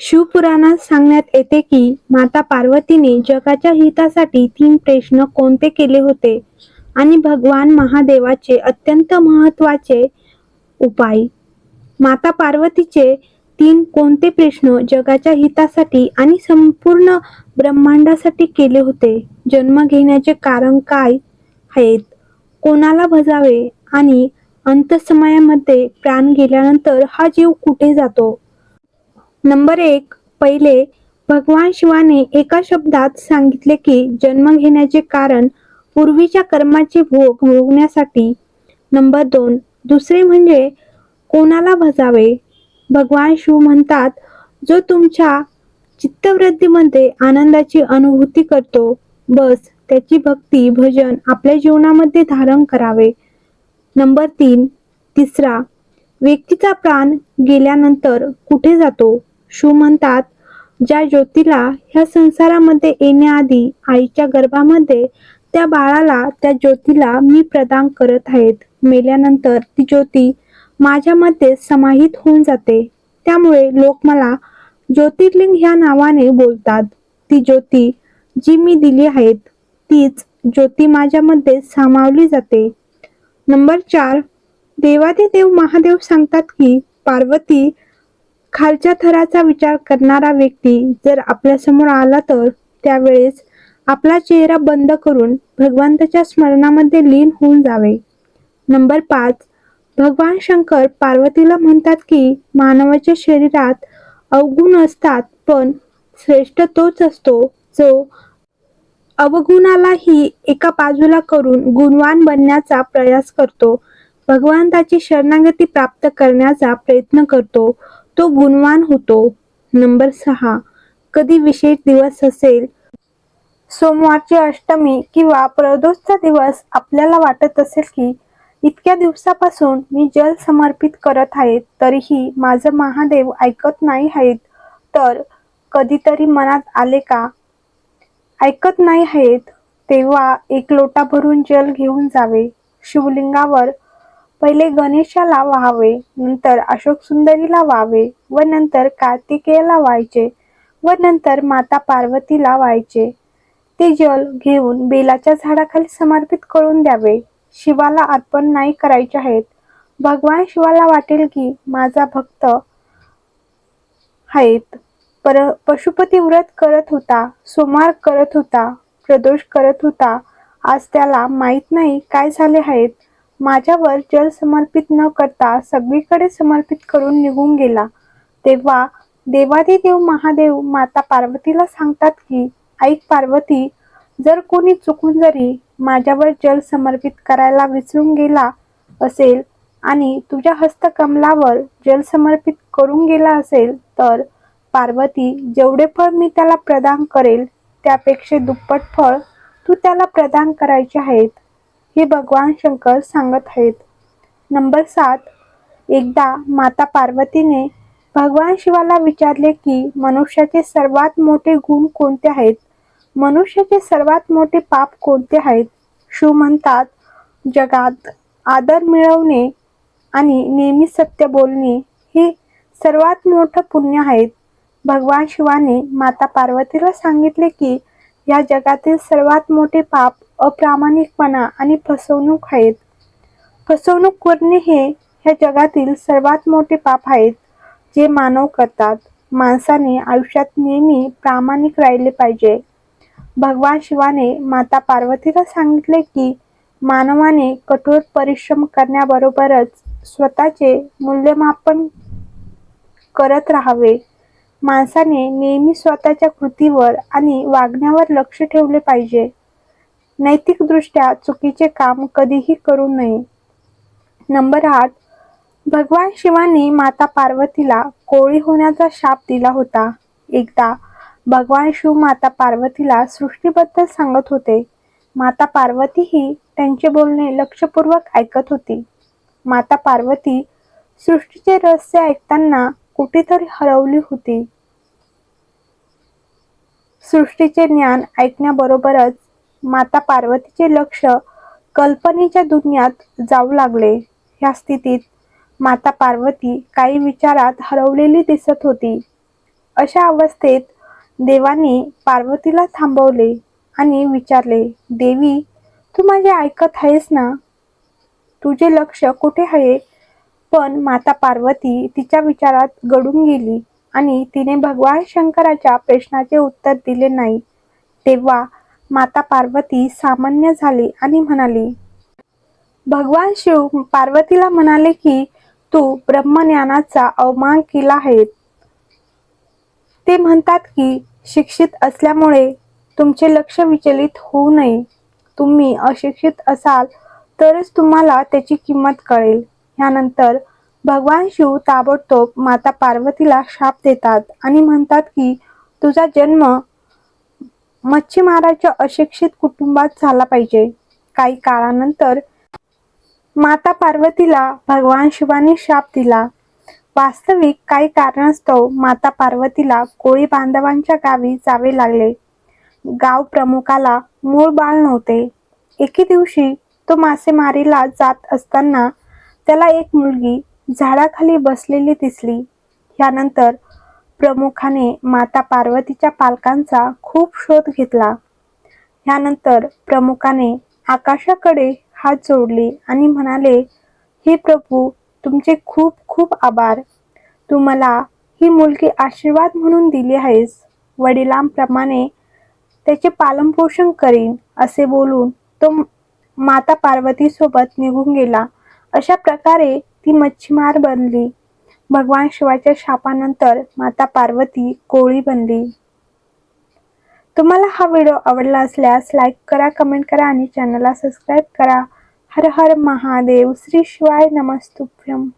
शिवपुराणात सांगण्यात येते की माता पार्वतीने जगाच्या हितासाठी तीन प्रश्न कोणते केले होते? आणि भगवान महादेवाचे अत्यंत महत्त्वाचे उपाय? माता पार्वतीचे तीन कोणते प्रश्न जगाच्या हितासाठी आणि संपूर्ण ब्रह्मांडासाठी केले होते? जन्म घेण्याचे कारण काय आहेत? कोणाला भजावे? आणि अंतसमयामध्ये प्राण गेल्यानंतर हा जीव कुठे जातो? नंबर एक पहिले भगवान शिवाने एका शब्दात सांगितले की जन्म घेण्याचे कारण पूर्वीच्या कर्माचे भोग भोगण्यासाठी. नंबर दोन दुसरे म्हणजे कोणाला भजावे? भगवान शिव म्हणतात जो तुमच्या चित्तवृत्तीमध्ये आनंदाची अनुभूती करतो बस त्याची भक्ती भजन आपल्या जीवनामध्ये धारण करावे. नंबर तीन तिसरा व्यक्तीचा प्राण गेल्यानंतर कुठे जातो? शिव म्हणतात ज्या ज्योतीला ह्या संसारामध्ये येण्याआधी आईच्या गर्भामध्ये त्या बाळाला त्या ज्योतीला मी प्रदान करत आहेत. मेल्यानंतर ती ज्योती माझ्यामध्ये समाहित होऊन जाते. त्यामुळे लोक मला ज्योतिर्लिंग ह्या नावाने बोलतात. ती ज्योती जी मी दिली आहेत तीच ज्योती माझ्यामध्ये सामावली जाते. नंबर चार. देवादिदेव महादेव सांगतात की पार्वती खालच्या थराचा विचार करणारा व्यक्ती जर आपल्यासमोर आला तर त्यावेळेस आपला चेहरा बंद करून भगवंताच्या स्मरणामध्ये लीन होऊन जावे. नंबर पाच भगवान शंकर पार्वतीला म्हणतात की मानवाच्या शरीरात अवगुण असतात पण श्रेष्ठ तोच असतो जो अवगुणालाही एका बाजूला करून गुणवान बनण्याचा प्रयास करतो. भगवंताची शरणागती प्राप्त करण्याचा प्रयत्न करतो. तो गुणवान होतो. नंबर सहा. कधी विशेष दिवस असेल? सोमवारची अष्टमी किंवा प्रदोषचा दिवस आपल्याला वाटत असेल की इतक्या दिवसापासून मी जल समर्पित करत आहे तरीही माझं महादेव ऐकत नाही आहेत. तर कधीतरी मनात आले का? ऐकत नाही आहेत. तेव्हा एक लोटा भरून जल घेऊन जावे. शिवलिंगावर पहिले गणेशाला व्हावे नंतर अशोक सुंदरीला व्हावे व नंतर कार्तिकेयला व्हायचे व नंतर माता पार्वतीला व्हायचे. ते जल घेऊन बेलाच्या झाडाखाली समर्पित करून द्यावे. शिवाला अर्पण नाही करायचे आहेत. भगवान शिवाला वाटेल की माझा भक्त आहेत. पर पशुपती व्रत करत होता सोमवार करत होता प्रदोष करत होता. आज त्याला माहीत नाही काय झाले आहेत. माझ्यावर जल समर्पित न करता सगळीकडे समर्पित करून निघून गेला. तेव्हा देवादिदेव महादेव माता पार्वतीला सांगतात की ऐक पार्वती जर कोणी चुकून जरी माझ्यावर जल समर्पित करायला विसरून गेला असेल आणि तुझ्या हस्तकमलावर जल समर्पित करून गेला असेल तर पार्वती जेवढे फळ मी त्याला प्रदान करेल त्यापेक्षा दुप्पट फळ तू त्याला प्रदान करायचे आहेत. हे भगवान शंकर सांगत आहेत. नंबर सात एकदा माता पार्वतीने भगवान शिवाला विचारले की मनुष्याचे सर्वात मोठे गुण कोणते आहेत? मनुष्याचे सर्वात मोठे पाप कोणते आहेत? शिव म्हणतात जगात आदर मिळवणे आणि नेहमी सत्य बोलणे हे सर्वात मोठं पुण्य आहेत भगवान शिवाने माता पार्वतीला सांगितले की या जगातील सर्वात मोठे पाप अप्रामाणिकपणा आणि फसवणूक आहेत. फसवणूक करणे हे ह्या जगातील सर्वात मोठे पाप आहेत जे मानव करतात. माणसाने आयुष्यात नेहमी प्रामाणिक राहिले पाहिजे. भगवान शिवाने माता पार्वतीला सांगितले की मानवाने कठोर परिश्रम करण्याबरोबरच स्वतःचे मूल्यमापन करत राहावे. माणसाने नेहमी स्वतःच्या कृतीवर आणि वागण्यावर लक्ष ठेवले पाहिजे. नैतिकदृष्ट्या चुकीचे काम कधीही करू नये. नंबर आठ भगवान शिवाने माता पार्वतीला कोळी होण्याचा शाप दिला होता. एकदा भगवान शिव माता पार्वतीला सृष्टीबद्दल सांगत होते. माता पार्वती ही त्यांचे बोलणे लक्षपूर्वक ऐकत होती. माता पार्वती सृष्टीचे रहस्य ऐकताना कुठेतरी हरवली होती. सृष्टीचे ज्ञान ऐकण्याबरोबरच माता पार्वतीचे लक्ष कल्पनेच्या दुनियात जाऊ लागले. ह्या स्थितीत माता पार्वती काही विचारात हरवलेली दिसत होती. अशा अवस्थेत देवाने पार्वतीला थांबवले आणि विचारले देवी तू माझे ऐकत आहेस ना? तुझे लक्ष कुठे आहे? पण माता पार्वती तिच्या विचारात गडून गेली आणि तिने भगवान शंकराच्या प्रश्नाचे उत्तर दिले नाही. तेव्हा माता पार्वती सामान्य झाली आणि म्हणाली भगवान शिव पार्वतीला म्हणाले की तू ब्रह्मज्ञानाचा अवमान केला आहे. ते म्हणतात की शिक्षित असल्यामुळे तुमचे लक्ष विचलित होऊ नये. तुम्ही अशिक्षित असाल तरच तुम्हाला त्याची किंमत कळेल. यानंतर भगवान शिव ताबडतोब माता पार्वतीला शाप देतात आणि म्हणतात की तुझा जन्म मच्छीमाराच्या अशिक्षित कुटुंबात झाला पाहिजे. काही काळानंतर माता पार्वतीला भगवान शिवाने शाप दिला. वास्तविक काही कारणास्तव माता पार्वतीला कोळी बांधवांच्या गावी जावे लागले. गाव प्रमुखाला मूळ बाळ नव्हते. एके दिवशी तो मासेमारीला जात असताना त्याला एक मुलगी झाडाखाली बसलेली दिसली. यानंतर प्रमुखाने माता पार्वतीच्या पालकांचा खूप शोध घेतला. ह्यानंतर प्रमुखाने आकाशाकडे हात जोडले आणि म्हणाले हे प्रभू तुमचे खूप खूप आभार. तू मला ही मुलगी आशीर्वाद म्हणून दिली आहेस. वडिलांप्रमाणे त्याचे पालनपोषण करीन असे बोलून तो माता पार्वतीसोबत निघून गेला. अशा प्रकारे ती मच्छीमार बनली. भगवान शिवाच्या शापानंतर माता पार्वती कोळी बनली. तुम्हाला हा व्हिडिओ आवडला असल्यास लाईक करा कमेंट करा आणि चॅनलला सबस्क्राईब करा. हर हर महादेव. श्री शिवाय नमस्तुभ्यम.